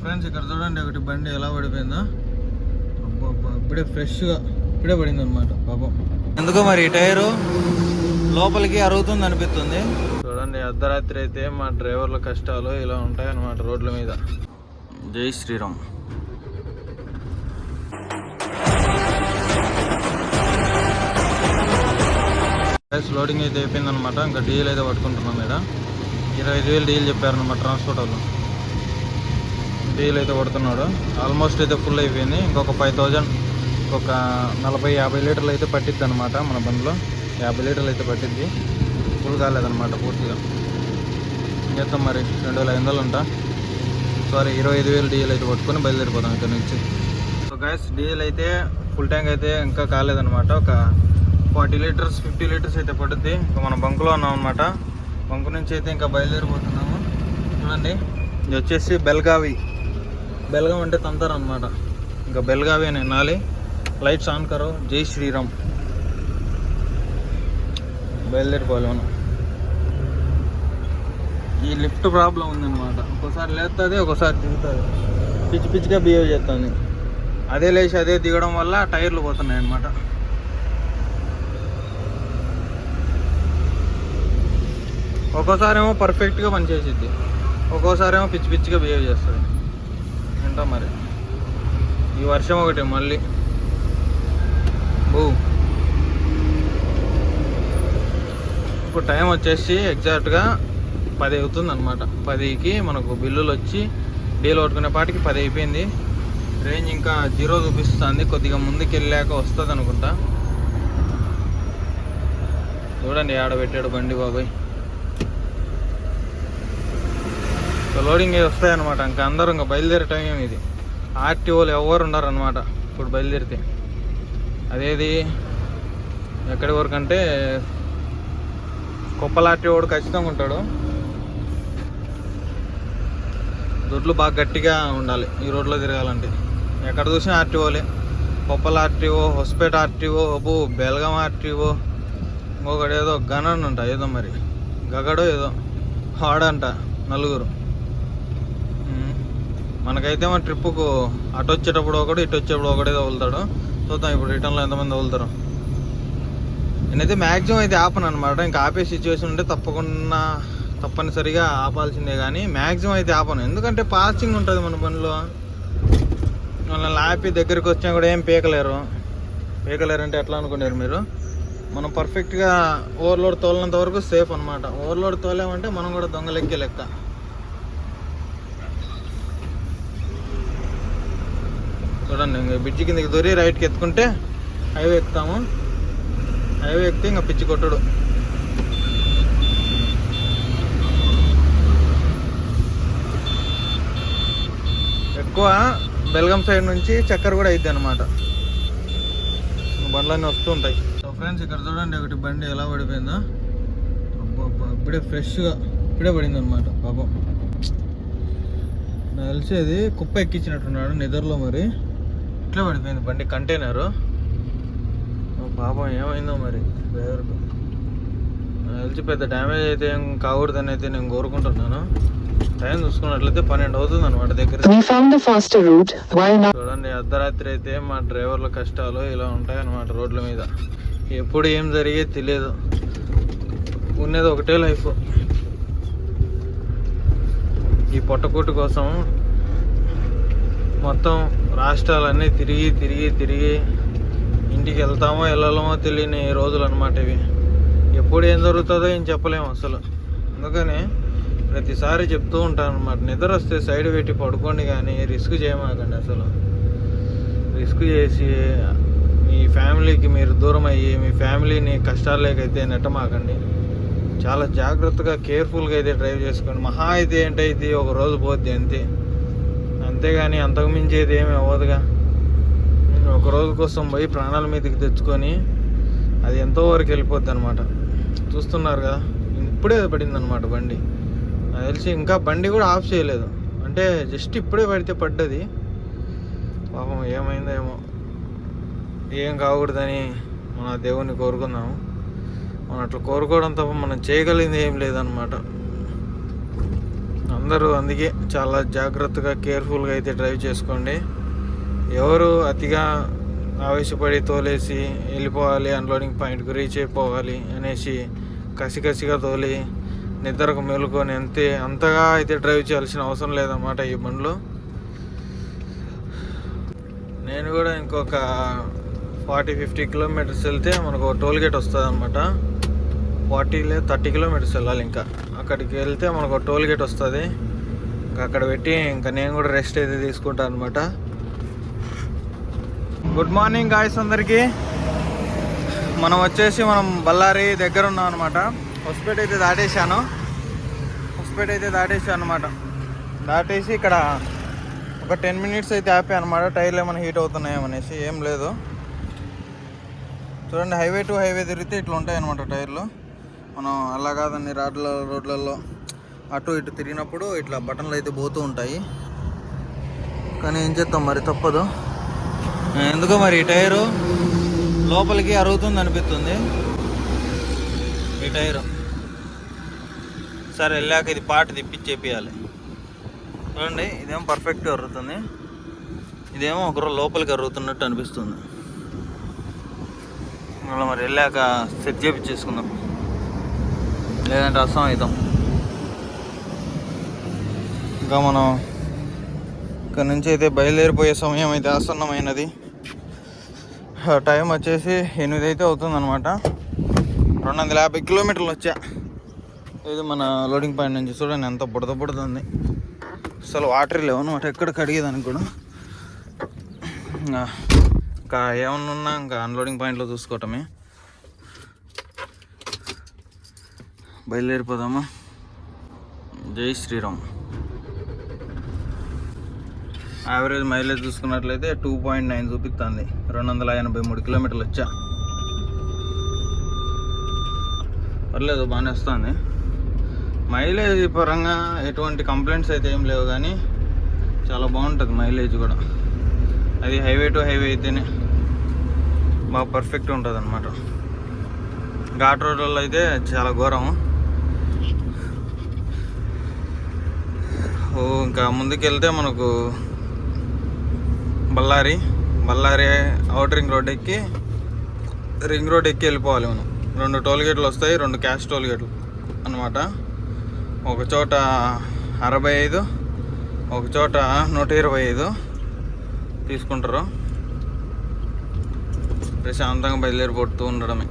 Friends ఇక్కడ చూడండి ఒకటి బండి ఎలా పడిపోయిందో. ఇప్పుడే ఫ్రెష్గా ఇప్పుడే పడింది అనమాట పాపం. ఎందుకో మరి ఈ టైరు లోపలికి అరుగుతుంది అనిపిస్తుంది. చూడండి అర్ధరాత్రి అయితే మా డ్రైవర్ల కష్టాలు ఇలా ఉంటాయి అన్నమాట రోడ్ల మీద. జై శ్రీరామ్. లోడింగ్ అయితే అయిపోయింది అనమాట ఇంకా డీల్ అయితే పట్టుకుంటున్నాం ఇక్కడ ఇరవై ఐదు వేలు డీల్ చెప్పారనమాట ట్రాన్స్పోర్ట్ వాళ్ళు. డీల్ అయితే పడుతున్నాడు ఆల్మోస్ట్ అయితే ఫుల్ అయిపోయింది. ఇంకొక ఫైవ్ థౌజండ్ ఒక నలభై యాభై లీటర్లు అయితే పట్టిద్ది అనమాట మన బండిలో. యాభై లీటర్లు అయితే పట్టిద్ది. ఫుల్ కాలేదన్నమాట పూర్తిగా. ఏం చేస్తాం మరి? రెండు వేల ఐదు వందలు ఉంటా సారీ ఇరవై ఐదు వేలు డీజిల్ అయితే పట్టుకొని బయలుదేరిపోతాం ఇక్కడ నుంచి. సో గ్యాస్ డీజిల్ అయితే ఫుల్ ట్యాంక్ అయితే ఇంకా కాలేదన్నమాట. ఒక ఫార్టీ లీటర్స్ ఫిఫ్టీ లీటర్స్ అయితే పడుద్ది ఇంకా మనం బంకులో ఉన్నాం అనమాట బంకు నుంచి అయితే ఇంకా బయలుదేరిపోతున్నాము. చూడండి. ఇది వచ్చేసి బెల్గావి. బెల్గాం అంటే తంతారు అనమాట ఇంకా బెల్గావే అని లైట్స్ ఆన్ కరో. జై శ్రీరామ్. బయలుదేరిపోవాలి మనం. ఈ లిఫ్ట్ ప్రాబ్లం ఉందన్నమాట. ఒక్కోసారి లేస్తుంది ఒకసారి దిగుతుంది. పిచ్చి పిచ్చిగా బిహేవ్ చేస్తుంది. అదే లేచి అదే దిగడం వల్ల టైర్లు పోతున్నాయి అన్నమాట. ఒక్కోసారి ఏమో పర్ఫెక్ట్గా పనిచేసిద్ది. ఒక్కోసారి ఏమో పిచ్చి పిచ్చిగా బిహేవ్ చేస్తుంది. ఏంటో మరి. ఈ వర్షం ఒకటి మళ్ళీ. బూ ఇప్పుడు టైం వచ్చేసి ఎగ్జాక్ట్గా పది అవుతుంది అనమాట పదికి మనకు బిల్లులు వచ్చి డీల్ కొట్టుకునే పాటికి పది అయిపోయింది. రేంజ్ ఇంకా జీరో చూపిస్తుంది. కొద్దిగా ముందుకు వెళ్ళాక వస్తుంది అనుకుంటా చూడండి ఆడబెట్టాడు బండి బాబాయ్ సో లోడింగ్ వస్తాయి అనమాట ఇంకా అందరూ ఇంకా బయలుదేరే టైం ఇది. ఆర్టీఓలు ఎవరు ఉండరు అనమాట ఇప్పుడు బయలుదేరితే. అదేది? ఎక్కడి వరకు అంటే కుప్పల ఆర్టీఓడు ఖచ్చితంగా ఉంటాడు. దొడ్లు బాగా గట్టిగా ఉండాలి ఈ రోడ్లో తిరగాలంటే. ఎక్కడ చూసినా ఆర్టీఓలే. కొప్పల ఆర్టీఓ హొస్పేట ఆర్టీఓ అబ్బు బెల్గాం ఆర్టీఓ ఇంకొకటి ఏదో గణన్ అంట ఏదో మరి. గగడో ఏదో. వాడంట నలుగురు. మనకైతే మన ట్రిప్పుకు అటు వచ్చేటప్పుడు ఒకడు ఇటు వచ్చేటప్పుడు ఒకటే తగులుతాడు. చూద్దాం ఇప్పుడు రిటర్న్లో ఎంతమంది తగులుతారు. నేనైతే మ్యాక్సిమం అయితే ఆపను అనమాట ఇంకా ఆపే సిచ్యువేషన్ ఉంటే తప్పకుండా తప్పనిసరిగా ఆపాల్సిందే కానీ మ్యాక్సిమం అయితే ఆపను. ఎందుకంటే పాసింగ్ ఉంటుంది మన పనిలో. మనల్ని ఆపి దగ్గరికి వచ్చినా కూడా ఏం పీకలేరు. పీకలేరు అంటే ఎట్లా అనుకున్నారు మీరు? మనం పర్ఫెక్ట్గా ఓవర్లోడ్ తోలినంత వరకు సేఫ్ అనమాట ఓవర్లోడ్ తోలేమంటే మనం కూడా దొంగలెక్కే లెక్క. చూడండి ఇంకా బ్రిడ్జ్ కిందకి దొరి రైట్కి ఎత్తుకుంటే హైవే ఎక్కుతాము. హైవే ఎక్కితే ఇంకా పిచ్చి కొట్టుడు. ఎక్కువ బెల్గం సైడ్ నుంచి చక్కెర కూడా అయిద్ది అనమాట బండ్లన్నీ వస్తూ ఉంటాయి. సో ఫ్రెండ్స్ ఇక్కడ చూడండి ఒకటి బండి ఎలా పడిపోయిందో. ఇప్పుడే ఫ్రెష్గా ఇప్పుడే పడింది అనమాట పాపం. నాకు తెలిసేది కుప్ప ఎక్కించినట్టున్నాడు నిద్రలో మరి. ఇట్లా పడిపోయింది బండి? కంటైనరు? పాపం ఏమైందో మరి? డ్రైవర్కు తెలిసి పెద్ద డ్యామేజ్ అయితే ఏం కాకూడదని అయితే నేను కోరుకుంటున్నాను. టైం చూసుకున్నట్లయితే పన్నెండు అవుతుంది అనమాట దగ్గర. చూడండి అర్ధరాత్రి అయితే మా డ్రైవర్ల కష్టాలు ఇలా ఉంటాయి అన్నమాట రోడ్ల మీద. ఎప్పుడు ఏం జరిగేది తెలియదు. ఉన్నది ఒకటే లైఫ్. ఈ పొట్టకూటి కోసం మొత్తం రాష్ట్రాలన్నీ తిరిగి తిరిగి తిరిగి ఇంటికి వెళ్తామో వెళ్ళలేమో తెలియని రోజులు అనమాట ఇవి. ఎప్పుడు ఏం జరుగుతుందో ఏం చెప్పలేము అసలు. అందుకని ప్రతిసారి చెప్తూ ఉంటాను అనమాట నిద్ర వస్తే సైడ్ పెట్టి పడుకోండి కానీ రిస్క్ చేయమాకండి అసలు. రిస్క్ చేసి మీ ఫ్యామిలీకి మీరు దూరం అయ్యి మీ ఫ్యామిలీని కష్టాలేకైతే నెట్టమాకండి. చాలా జాగ్రత్తగా కేర్ఫుల్గా అయితే డ్రైవ్ చేసుకోండి. మహా అయితే ఏంటైతే ఒక రోజు పోద్ది అంతే. అంతేగాని అంతకు మించేది ఏమి అవ్వదుగా. ఒక రోజు కోసం పోయి ప్రాణాల మీదకి తెచ్చుకొని అది ఎంతో వరకు వెళ్ళిపోద్ది అనమాట చూస్తున్నారు కదా ఇప్పుడే పడింది అనమాట బండి. అది తెలిసి ఇంకా బండి కూడా ఆఫ్ చేయలేదు. అంటే జస్ట్ ఇప్పుడే పడితే పడ్డది. పాపం ఏమైందేమో ఏం కాకూడదని మన దేవుణ్ణి కోరుకుందాము. మనం అట్లా కోరుకోవడం తప్ప మనం చేయగలిగింది ఏం లేదనమాట అందరూ అందుకే చాలా జాగ్రత్తగా కేర్ఫుల్గా అయితే డ్రైవ్ చేసుకోండి. ఎవరు అతిగా ఆవేశపడి తోలేసి వెళ్ళిపోవాలి అన్లోడింగ్ పాయింట్కి రీచ్ అయిపోవాలి అనేసి కసి కసిగా తోలి నిద్రకు మేలుకొని అంతే అంతగా అయితే డ్రైవ్ చేయాల్సిన అవసరం లేదన్నమాట ఈ బండ్లు. నేను కూడా ఇంకొక ఫార్టీ ఫిఫ్టీ కిలోమీటర్స్ వెళ్తే మనకు టోల్ గేట్ వస్తుంది అనమాట ఫార్టీ లేదు థర్టీ కిలోమీటర్స్ వెళ్ళాలి ఇంకా. అక్కడికి వెళ్తే మనకు టోల్ గేట్ వస్తుంది. ఇంకా అక్కడ పెట్టి ఇంకా నేను కూడా రెస్ట్ అయితే తీసుకుంటాను అనమాట గుడ్ మార్నింగ్ గాయస్ అందరికీ. మనం వచ్చేసి మనం బళ్ళారి దగ్గర ఉన్నాం అనమాట హొస్పేట అయితే దాటేశాను. హొస్పేట అయితే దాటేసాను అనమాట దాటేసి ఇక్కడ ఒక టెన్ మినిట్స్ అయితే ఆపే అనమాట టైర్లు ఏమైనా హీట్ అవుతున్నాయేమనేసి ఏం లేదు. చూడండి హైవే టు హైవే తిరిగితే ఇట్లా ఉంటాయి అనమాట టైర్లు మనం అలా కాదండి రాడ్ల రోడ్లలో అటు ఇటు తిరిగినప్పుడు ఇట్లా బటన్లు అయితే పోతూ ఉంటాయి. కానీ ఏం చేస్తాం మరి తప్పదు. ఎందుకో మరి ఈ టైరు లోపలికి అరుగుతుంది అనిపిస్తుంది. ఈ టైరు. సరే వెళ్ళాక ఇది పాట చెప్పేయాలి చూడండి ఇదేమో పర్ఫెక్ట్గా అరుగుతుంది. ఇదేమో ఒకరు లోపలికి అరుగుతున్నట్టు అనిపిస్తుంది. మళ్ళీ మరి వెళ్ళాక సెట్ చేపించేసుకుందాం. లేదంటే రసం అవుతాం. ఇంకా మనం ఇక్కడ నుంచి అయితే బయలుదేరిపోయే సమయం అయితే ఆసన్నమైనది. టైం వచ్చేసి ఎనిమిది అయితే అవుతుందన్నమాట. రెండు వందల యాభై కిలోమీటర్లు వచ్చా. ఇది మన లోడింగ్ పాయింట్ నుంచి చూడండి ఎంత బుడద బుడద అసలు వాటర్ లేవు అనమాట ఎక్కడ కడిగేదానికి కూడా. ఇంకా ఇంకా ఏమన్నా ఉన్నా ఇంకా అన్లోడింగ్ పాయింట్లో చూసుకోవటమే. బయలుదేరిపోదామా? జై శ్రీరామ్. యావరేజ్ మైలేజ్ చూసుకున్నట్లయితే టూ పాయింట్ నైన్ చూపిస్తుంది రెండు వందల ఎనభై మూడు కిలోమీటర్లు వచ్చా. పర్లేదు బాగానే వస్తుంది. మైలేజ్ పరంగా ఎటువంటి కంప్లైంట్స్ అయితే ఏం లేవు కానీ చాలా బాగుంటుంది మైలేజ్ కూడా. అది హైవే టు హైవే అయితేనే బాగా పర్ఫెక్ట్ ఉంటుంది అనమాట ఘాట్ రోడ్లలో అయితే చాలా ఘోరం. ఇంకా ముందుకెళ్తే మనకు Bellary Bellary out ring road ఎక్కి రింగ్ రోడ్ ఎక్కి వెళ్ళిపోవాలి మనం. రెండు టోల్ గేట్లు వస్తాయి రెండు క్యాష్ టోల్ గేట్లు అనమాట ఒక చోట అరవై ఐదు ఒక చోట నూట ఇరవై ఐదు తీసుకుంటారు. ప్రశాంతంగా బయలుదేరిపోతూ ఉండడమే.